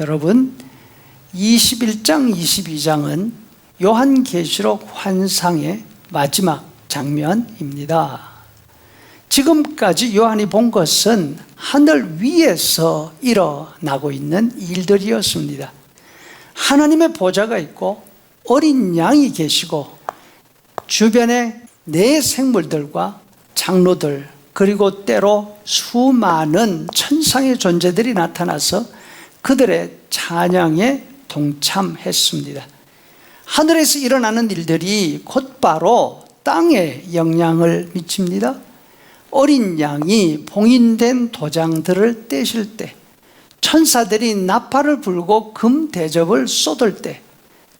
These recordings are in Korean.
여러분 21장 22장은 요한계시록 환상의 마지막 장면입니다. 지금까지 요한이 본 것은 하늘 위에서 일어나고 있는 일들이었습니다. 하나님의 보좌가 있고 어린 양이 계시고 주변에 내 생물들과 장로들 그리고 때로 수많은 천상의 존재들이 나타나서 그들의 찬양에 동참했습니다. 하늘에서 일어나는 일들이 곧바로 땅에 영향을 미칩니다. 어린 양이 봉인된 도장들을 떼실 때, 천사들이 나팔을 불고 금 대접을 쏟을 때,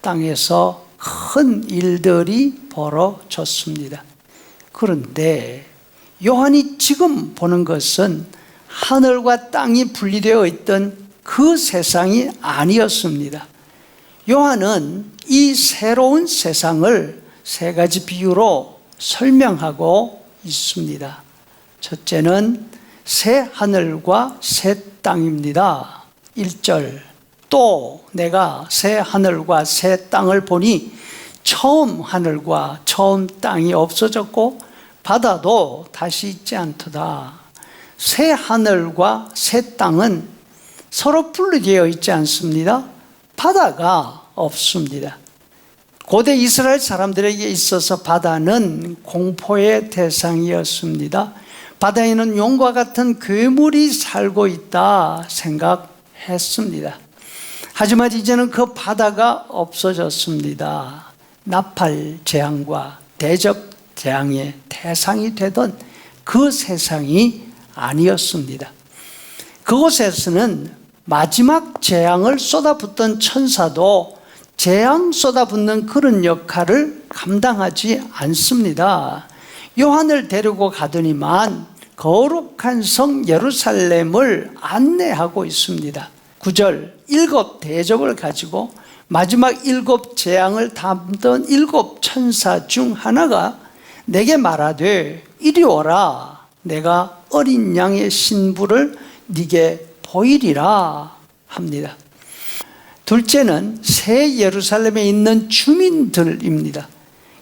땅에서 큰 일들이 벌어졌습니다. 그런데 요한이 지금 보는 것은 하늘과 땅이 분리되어 있던 그 세상이 아니었습니다. 요한은 이 새로운 세상을 세 가지 비유로 설명하고 있습니다. 첫째는 새 하늘과 새 땅입니다. 1절. 또 내가 새 하늘과 새 땅을 보니 처음 하늘과 처음 땅이 없어졌고 바다도 다시 있지 않도다. 새 하늘과 새 땅은 서로 분리되어 있지 않습니다. 바다가 없습니다. 고대 이스라엘 사람들에게 있어서 바다는 공포의 대상이었습니다. 바다에는 용과 같은 괴물이 살고 있다 생각했습니다. 하지만 이제는 그 바다가 없어졌습니다. 나팔 재앙과 대적 재앙의 대상이 되던 그 세상이 아니었습니다. 그곳에서는 마지막 재앙을 쏟아붓던 천사도 재앙 쏟아붓는 그런 역할을 감당하지 않습니다. 요한을 데리고 가더니만 거룩한 성 예루살렘을 안내하고 있습니다. 9절 일곱 대접을 가지고 마지막 일곱 재앙을 담던 일곱 천사 중 하나가 내게 말하되 이리 오라 내가 어린 양의 신부를 네게 보이리라 합니다. 둘째는 새 예루살렘에 있는 주민들입니다.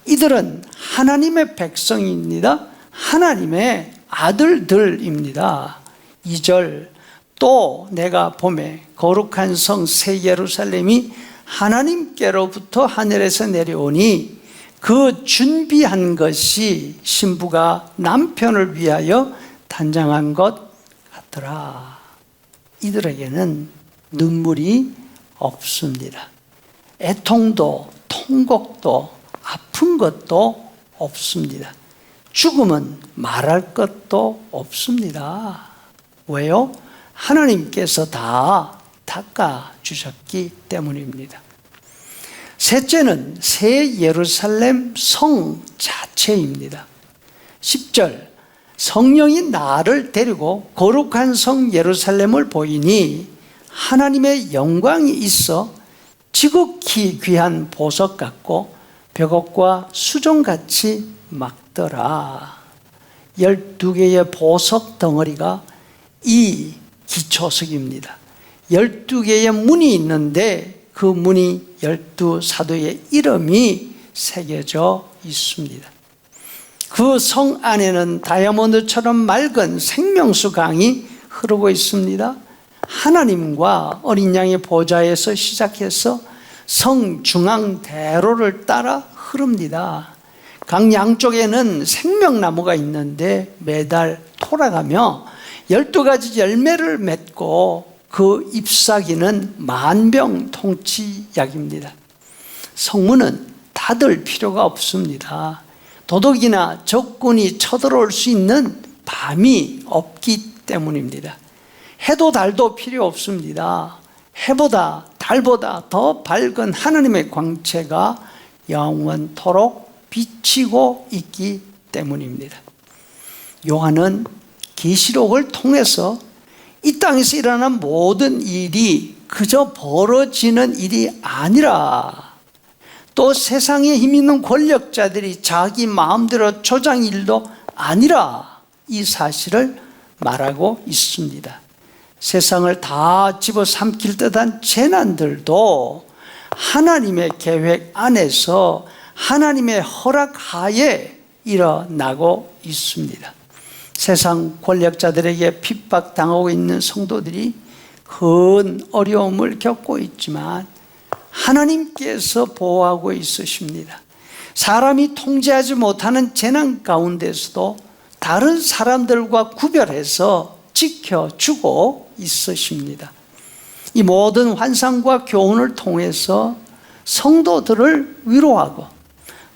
이들은 하나님의 백성입니다. 하나님의 아들들입니다. 2절 또 내가 봄에 거룩한 성 새 예루살렘이 하나님께로부터 하늘에서 내려오니 그 준비한 것이 신부가 남편을 위하여 단장한 것 같더라. 이들에게는 눈물이 없습니다. 애통도 통곡도 아픈 것도 없습니다. 죽음은 말할 것도 없습니다. 왜요? 하나님께서 다 닦아 주셨기 때문입니다. 셋째는 새 예루살렘 성 자체입니다. 10절 성령이 나를 데리고 거룩한 성 예루살렘을 보이니 하나님의 영광이 있어 지극히 귀한 보석 같고 벽옥과 수종같이 막더라. 12개의 보석 덩어리가 이 기초석입니다. 12개의 문이 있는데 그 문이 12 사도의 이름이 새겨져 있습니다. 그 성 안에는 다이아몬드처럼 맑은 생명수 강이 흐르고 있습니다. 하나님과 어린 양의 보좌에서 시작해서 성 중앙 대로를 따라 흐릅니다. 강 양쪽에는 생명나무가 있는데 매달 돌아가며 12가지 열매를 맺고 그 잎사귀는 만병통치약입니다. 성문은 닫을 필요가 없습니다. 도둑이나 적군이 쳐들어올 수 있는 밤이 없기 때문입니다. 해도 달도 필요 없습니다. 해보다 달보다 더 밝은 하나님의 광채가 영원토록 비치고 있기 때문입니다. 요한은 계시록을 통해서 이 땅에서 일어난 모든 일이 그저 벌어지는 일이 아니라 또 세상에 힘 있는 권력자들이 자기 마음대로 조장 일도 아니라 이 사실을 말하고 있습니다. 세상을 다 집어삼킬 듯한 재난들도 하나님의 계획 안에서 하나님의 허락 하에 일어나고 있습니다. 세상 권력자들에게 핍박당하고 있는 성도들이 큰 어려움을 겪고 있지만 하나님께서 보호하고 있으십니다. 사람이 통제하지 못하는 재난 가운데서도 다른 사람들과 구별해서 지켜주고 있으십니다. 이 모든 환상과 교훈을 통해서 성도들을 위로하고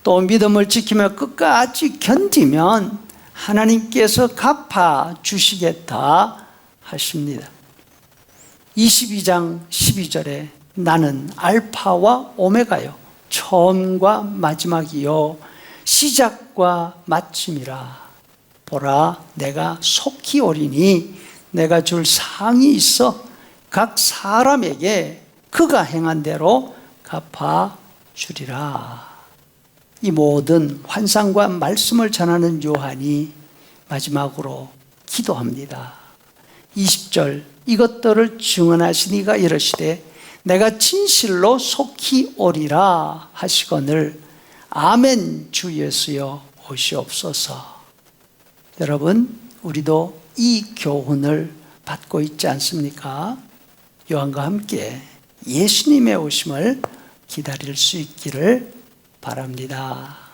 또 믿음을 지키며 끝까지 견디면 하나님께서 갚아 주시겠다 하십니다. 22장 12절에 나는 알파와 오메가요. 처음과 마지막이요. 시작과 마침이라. 보라 내가 속히 오리니 내가 줄 상이 있어 각 사람에게 그가 행한 대로 갚아 주리라. 이 모든 환상과 말씀을 전하는 요한이 마지막으로 기도합니다. 20절 이것들을 증언하시니가 이르시되 내가 진실로 속히 오리라 하시거늘 아멘 주 예수여 오시옵소서. 여러분 우리도 이 교훈을 받고 있지 않습니까? 요한과 함께 예수님의 오심을 기다릴 수 있기를 바랍니다.